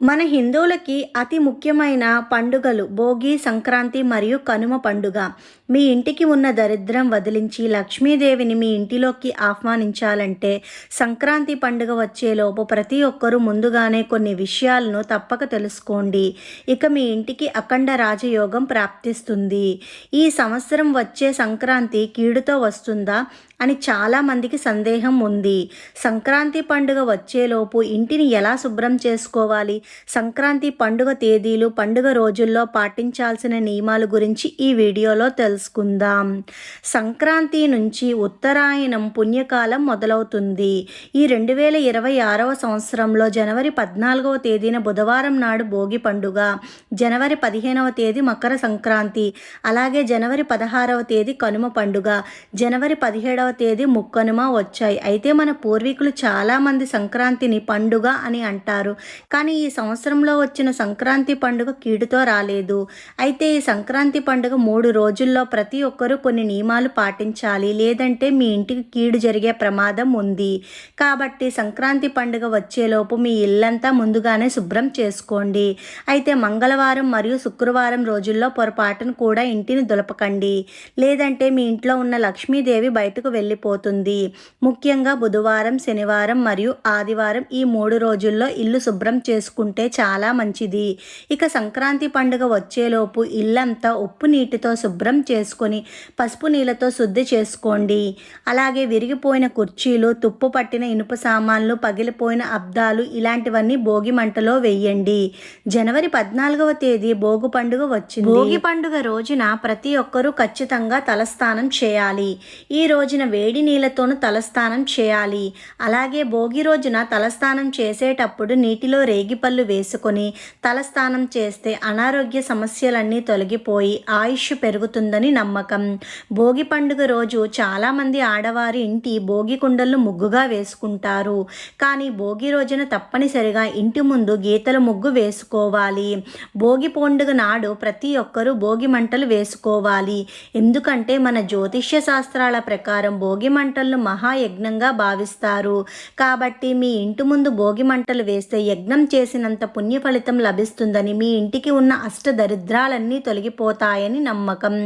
మన హిందువులకి అతి ముఖ్యమైన పండుగలు భోగి సంక్రాంతి మరియు కనుమ పండుగ. మీ ఇంటికి ఉన్న దరిద్రం వదిలించి లక్ష్మీదేవిని మీ ఇంటిలోకి ఆహ్వానించాలంటే సంక్రాంతి పండుగ వచ్చేలోపు ప్రతి ఒక్కరూ ముందుగానే కొన్ని విషయాలను తప్పక తెలుసుకోండి. ఇక మీ ఇంటికి అఖండ రాజయోగం ప్రాప్తిస్తుంది. ఈ సంవత్సరం వచ్చే సంక్రాంతి కీడుతో వస్తుందా? అని చాలామందికి సందేహం ఉంది. సంక్రాంతి పండుగ వచ్చేలోపు ఇంటిని ఎలా శుభ్రం చేసుకోవాలి? సంక్రాంతి పండుగ తేదీలు పండుగ రోజుల్లో పాటించాల్సిన నియమాల గురించి ఈ వీడియోలో తెలుసుకుందాం. సంక్రాంతి నుంచి ఉత్తరాయణం పుణ్యకాలం మొదలవుతుంది. ఈ రెండు వేల ఇరవై ఆరవ సంవత్సరంలో జనవరి పద్నాలుగవ తేదీన బుధవారం నాడు భోగి పండుగ. జనవరి పదిహేనవ తేదీ మకర సంక్రాంతి. అలాగే జనవరి పదహారవ తేదీ కనుమ పండుగ. జనవరి పదిహేడవ తేదీ ముక్కనుమ వచ్చాయి. అయితే మన పూర్వీకులు చాలామంది సంక్రాంతిని పండుగ అని అంటారు. కానీ ఈ సంవత్సరంలో వచ్చిన సంక్రాంతి పండుగ కీడుతో రాలేదు. అయితే ఈ సంక్రాంతి పండుగ మూడు రోజుల్లో ప్రతి ఒక్కరూ కొన్ని నియమాలు పాటించాలి. లేదంటే మీ ఇంటికి కీడు జరిగే ప్రమాదం ఉంది. కాబట్టి సంక్రాంతి పండుగ వచ్చేలోపు మీ ఇల్లంతా ముందుగానే శుభ్రం చేసుకోండి. అయితే మంగళవారం మరియు శుక్రవారం రోజుల్లో పొరపాటును కూడా ఇంటిని దులపకండి. లేదంటే మీ ఇంట్లో ఉన్న లక్ష్మీదేవి బయటకు వెళ్ళిపోతుంది. ముఖ్యంగా బుధవారం శనివారం మరియు ఆదివారం ఈ మూడు రోజుల్లో ఇల్లు శుభ్రం చేసుకుంటే చాలా మంచిది. ఇక సంక్రాంతి పండుగ వచ్చేలోపు ఇల్లంతా ఉప్పు నీటితో శుభ్రం చేసుకొని పసుపు నీళ్ళతో శుద్ధి చేసుకోండి. అలాగే విరిగిపోయిన కుర్చీలు తుప్పు పట్టిన ఇనుప సామాన్లు పగిలిపోయిన అబ్దాలు ఇలాంటివన్నీ భోగి మంటలో వెయ్యండి జనవరి పద్నాలుగవ తేదీ భోగి పండుగ వచ్చింది. భోగి పండుగ రోజున ప్రతి ఒక్కరూ ఖచ్చితంగా తలస్నానం చేయాలి. ఈ రోజున వేడి నీళ్ళతోనూ తలస్నానం చేయాలి. అలాగే భోగి రోజున తలస్నానం చేసేటప్పుడు నీటిలో రేగిపళ్ళు వేసుకొని తలస్నానం చేస్తే అనారోగ్య సమస్యలన్నీ తొలగిపోయి ఆయుష్ పెరుగుతుందని నమ్మకం. భోగి పండుగ రోజు చాలామంది ఆడవారి ఇంటి భోగి కుండలను ముగ్గుగా వేసుకుంటారు. కానీ భోగి రోజున తప్పనిసరిగా ఇంటి ముందు గీతల ముగ్గు వేసుకోవాలి. భోగి పండుగ నాడు ప్రతి ఒక్కరూ భోగి మంటలు వేసుకోవాలి. ఎందుకంటే మన జ్యోతిష్య శాస్త్రాల ప్రకారం భోగి మంటలను మహాయజ్ఞంగా భావిస్తారు. కాబట్టి మీ ఇంటి ముందు భోగి మంటలు వేస్తే యజ్ఞం చేసినంత పుణ్య ఫలితం లభిస్తుందని మీ ఇంటికి ఉన్న అష్ట దరిద్రాలన్నీ తొలగిపోతాయని నమ్మకం.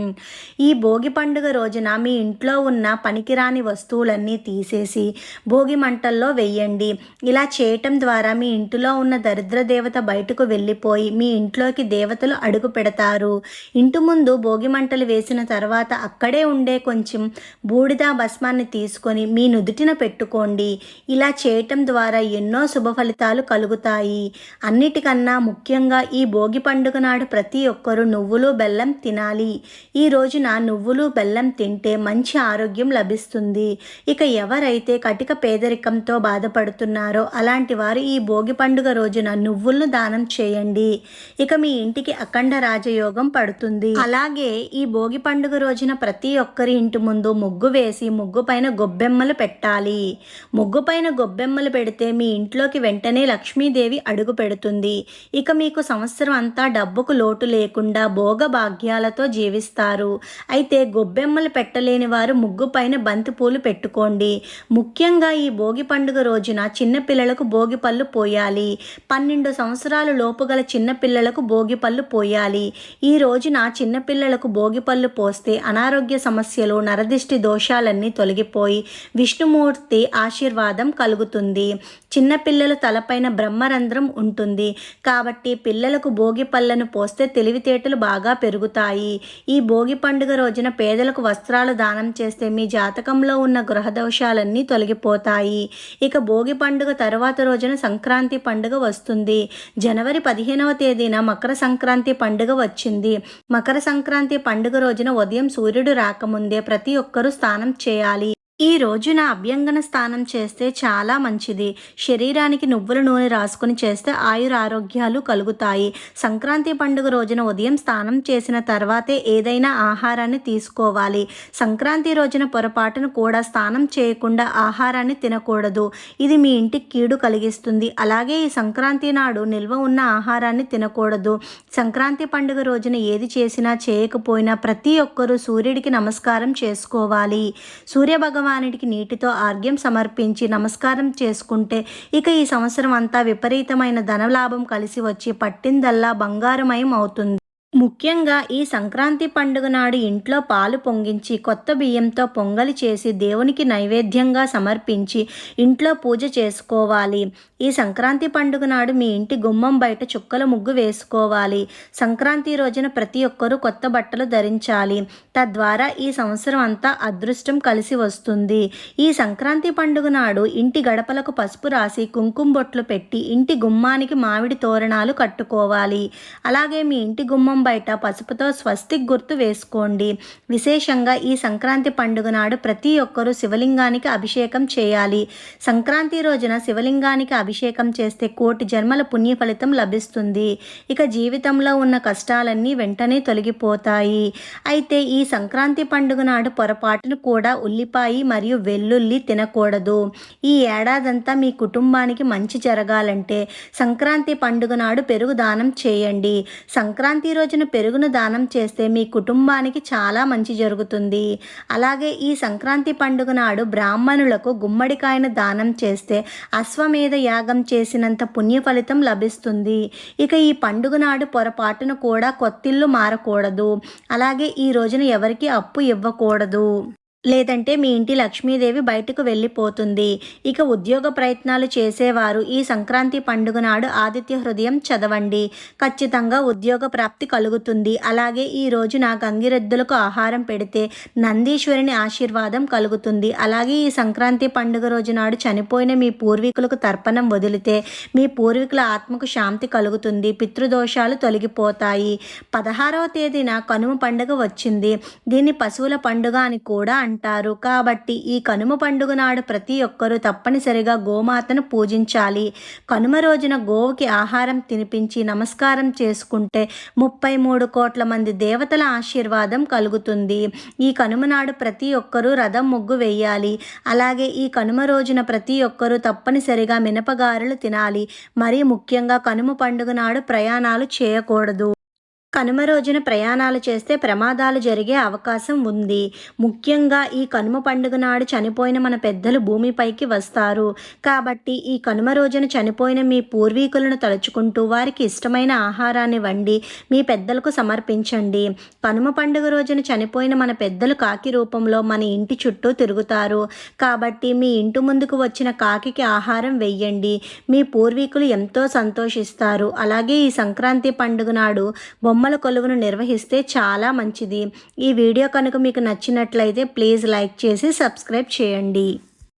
ఈ భోగి పండుగ రోజున మీ ఇంట్లో ఉన్న పనికిరాని వస్తువులన్నీ తీసేసి భోగి మంటల్లో వెయ్యండి ఇలా చేయటం ద్వారా మీ ఇంటిలో ఉన్న దరిద్ర దేవత బయటకు వెళ్ళిపోయి మీ ఇంట్లోకి దేవతలు అడుగు పెడతారు. ఇంటి ముందు భోగి మంటలు వేసిన తర్వాత అక్కడే ఉండే కొంచెం బూడిద భస్మాన్ని తీసుకొని మీ నుదుటిన పెట్టుకోండి. ఇలా చేయటం ద్వారా ఎన్నో శుభ ఫలితాలు కలుగుతాయి. అన్నిటికన్నా ముఖ్యంగా ఈ భోగి పండుగ నాడు ప్రతి ఒక్కరూ నువ్వులు బెల్లం తినాలి. ఈ రోజున నువ్వులు బెల్లం తింటే మంచి ఆరోగ్యం లభిస్తుంది. ఇక ఎవరైతే కటిక పేదరికంతో బాధపడుతున్నారో అలాంటి వారు ఈ భోగి పండుగ రోజున నువ్వులను దానం చేయండి. ఇక మీ ఇంటికి అఖండ రాజయోగం పడుతుంది. అలాగే ఈ భోగి పండుగ రోజున ప్రతి ఒక్కరి ఇంటి ముందు ముగ్గు వేసి ముగ్గు పైన గొబ్బెమ్మలు పెట్టాలి. ముగ్గు పైన గొబ్బెమ్మలు పెడితే మీ ఇంట్లోకి వెంటనే లక్ష్మీదేవి అడుగు పెడుతుంది. ఇక మీకు సంవత్సరం అంతా డబ్బుకు లోటు లేకుండా భోగ భాగ్యాలతో జీవిస్తారు. అయితే గొబ్బెమ్మలు పెట్టలేని వారు ముగ్గు పైన బంతిపూలు పెట్టుకోండి. ముఖ్యంగా ఈ భోగి పండుగ రోజున చిన్నపిల్లలకు భోగి పళ్ళు పోయాలి. పన్నెండు సంవత్సరాల లోపు గల చిన్నపిల్లలకు భోగి పళ్ళు పోయాలి. ఈ రోజున చిన్నపిల్లలకు భోగి పళ్ళు పోస్తే అనారోగ్య సమస్యలు నరదిష్టి బాధలన్నీ తొలగిపోయి విష్ణుమూర్తి ఆశీర్వాదం కలుగుతుంది. చిన్నపిల్లల తలపైన బ్రహ్మరంధ్రం ఉంటుంది. కాబట్టి పిల్లలకు భోగి పళ్ళను పోస్తే తెలివితేటలు బాగా పెరుగుతాయి. ఈ భోగి పండుగ రోజున పేదలకు వస్త్రాలు దానం చేస్తే మీ జాతకంలో ఉన్న గ్రహ దోషాలన్నీ తొలగిపోతాయి. ఇక భోగి పండుగ తర్వాత రోజున సంక్రాంతి పండుగ వస్తుంది. జనవరి పదిహేనవ తేదీన మకర సంక్రాంతి పండుగ వచ్చింది. మకర సంక్రాంతి పండుగ రోజున ఉదయం సూర్యుడు రాకముందే ప్రతి ఒక్కరూ స్నానం చేయాలి. ఈ రోజున అభ్యంగన స్నానం చేస్తే చాలా మంచిది. శరీరానికి నువ్వుల నూనె రాసుకొని చేస్తే ఆయుర ఆరోగ్యాలు కలుగుతాయి. సంక్రాంతి పండుగ రోజున ఉదయం స్నానం చేసిన తర్వాతే ఏదైనా ఆహారాన్ని తీసుకోవాలి. సంక్రాంతి రోజున పొరపాటును కూడా స్నానం చేయకుండా ఆహారాన్ని తినకూడదు. ఇది మీ ఇంటికి కీడు కలిగిస్తుంది. అలాగే ఈ సంక్రాంతి నాడు నిల్వ ఉన్న ఆహారాన్ని తినకూడదు. సంక్రాంతి పండుగ రోజున ఏది చేసినా చేయకపోయినా ప్రతి ఒక్కరూ సూర్యుడికి నమస్కారం చేసుకోవాలి. సూర్య భగవానుడికి నీటితో ఆర్ఘ్యం సమర్పించి నమస్కారం చేసుకుంటే ఇక ఈ సంవత్సరం అంతా విపరీతమైన ధనలాభం కలిసి వచ్చి పట్టిందల్లా బంగారమయం అవుతుంది. ముఖ్యంగా ఈ సంక్రాంతి పండుగ నాడు ఇంట్లో పాలు పొంగించి కొత్త బియ్యంతో పొంగలి చేసి దేవునికి నైవేద్యంగా సమర్పించి ఇంట్లో పూజ చేసుకోవాలి. ఈ సంక్రాంతి పండుగ నాడు మీ ఇంటి గుమ్మం బయట చుక్కల ముగ్గు వేసుకోవాలి. సంక్రాంతి రోజున ప్రతి ఒక్కరూ కొత్త బట్టలు ధరించాలి. తద్వారా ఈ సంవత్సరం అంతా అదృష్టం కలిసి వస్తుంది. ఈ సంక్రాంతి పండుగ నాడు ఇంటి గడపలకు పసుపు రాసి కుంకుమ బొట్లు పెట్టి ఇంటి గుమ్మానికి మామిడి తోరణాలు కట్టుకోవాలి. అలాగే మీ ఇంటి గుమ్మం బయట పసుపుతో స్వస్తిక్ గుర్తు వేసుకోండి. విశేషంగా ఈ సంక్రాంతి పండుగ నాడు ప్రతి ఒక్కరూ శివలింగానికి అభిషేకం చేయాలి. సంక్రాంతి రోజున శివలింగానికి అభిషేకం చేస్తే కోటి జన్మల పుణ్య ఫలితం లభిస్తుంది. ఇక జీవితంలో ఉన్న కష్టాలన్నీ వెంటనే తొలగిపోతాయి. అయితే ఈ సంక్రాంతి పండుగ నాడు పొరపాటును కూడా ఉల్లిపాయి మరియు వెల్లుల్లి తినకూడదు. ఈ ఏడాదంతా మీ కుటుంబానికి మంచి జరగాలంటే సంక్రాంతి పండుగ నాడు పెరుగు దానం చేయండి. సంక్రాంతి రోజున పెరుగును దానం చేస్తే మీ కుటుంబానికి చాలా మంచి జరుగుతుంది. అలాగే ఈ సంక్రాంతి పండుగ నాడు బ్రాహ్మణులకు గుమ్మడికాయను దానం చేస్తే అశ్వమేధ యాగం చేసినంత పుణ్య ఫలితం లభిస్తుంది. ఇక ఈ పండుగ నాడు పొరపాటును కూడా కొత్తిల్లు మారకూడదు. అలాగే ఈ రోజున ఎవరికి అప్పు ఇవ్వకూడదు. లేదంటే మీ ఇంటి లక్ష్మీదేవి బయటకు వెళ్ళిపోతుంది. ఇక ఉద్యోగ ప్రయత్నాలు చేసేవారు. ఈ సంక్రాంతి పండుగ నాడు ఆదిత్య హృదయం చదవండి. ఖచ్చితంగా ఉద్యోగ ప్రాప్తి కలుగుతుంది. అలాగే ఈ రోజున గంగిరెద్దులకు ఆహారం పెడితే నందీశ్వరుని ఆశీర్వాదం కలుగుతుంది. అలాగే ఈ సంక్రాంతి పండుగ రోజు నాడు చనిపోయిన మీ పూర్వీకులకు తర్పణం వదిలితే మీ పూర్వీకుల ఆత్మకు శాంతి కలుగుతుంది. పితృదోషాలు తొలగిపోతాయి. పదహారవ తేదీన కనుమ పండుగ వచ్చింది. దీన్ని పశువుల పండుగ అని కూడా అంటారు. కాబట్టి ఈ కనుమ పండుగ నాడు ప్రతి ఒక్కరూ తప్పనిసరిగా గోమాతను పూజించాలి. కనుమ రోజున గోవుకి ఆహారం తినిపించి నమస్కారం చేసుకుంటే ముప్పై మూడు కోట్ల మంది దేవతల ఆశీర్వాదం కలుగుతుంది. ఈ కనుమ నాడు ప్రతి ఒక్కరూ రథం ముగ్గు వేయాలి. అలాగే ఈ కనుమ రోజున ప్రతి ఒక్కరూ తప్పనిసరిగా మినపగారెలు తినాలి. మరీ ముఖ్యంగా కనుమ పండుగ నాడు ప్రయాణాలు చేయకూడదు. కనుమ రోజున ప్రయాణాలు చేస్తే ప్రమాదాలు జరిగే అవకాశం ఉంది. ముఖ్యంగా ఈ కనుమ పండుగ నాడు చనిపోయిన మన పెద్దలు భూమిపైకి వస్తారు. కాబట్టి ఈ కనుమ రోజున చనిపోయిన మీ పూర్వీకులను తలుచుకుంటూ వారికి ఇష్టమైన ఆహారాన్ని వండి మీ పెద్దలకు సమర్పించండి. కనుమ పండుగ రోజున చనిపోయిన మన పెద్దలు కాకి రూపంలో మన ఇంటి చుట్టూ తిరుగుతారు. కాబట్టి మీ ఇంటి ముందుకు వచ్చిన కాకికి ఆహారం వెయ్యండి. మీ పూర్వీకులు ఎంతో సంతోషిస్తారు. అలాగే ఈ సంక్రాంతి పండుగ నాడు బొమ్మ బొమ్మల కొలువును నిర్వహిస్తే చాలా మంచిది. ఈ వీడియో కనుక మీకు నచ్చినట్లయితే ప్లీజ్ లైక్ చేసి సబ్స్క్రైబ్ చేయండి.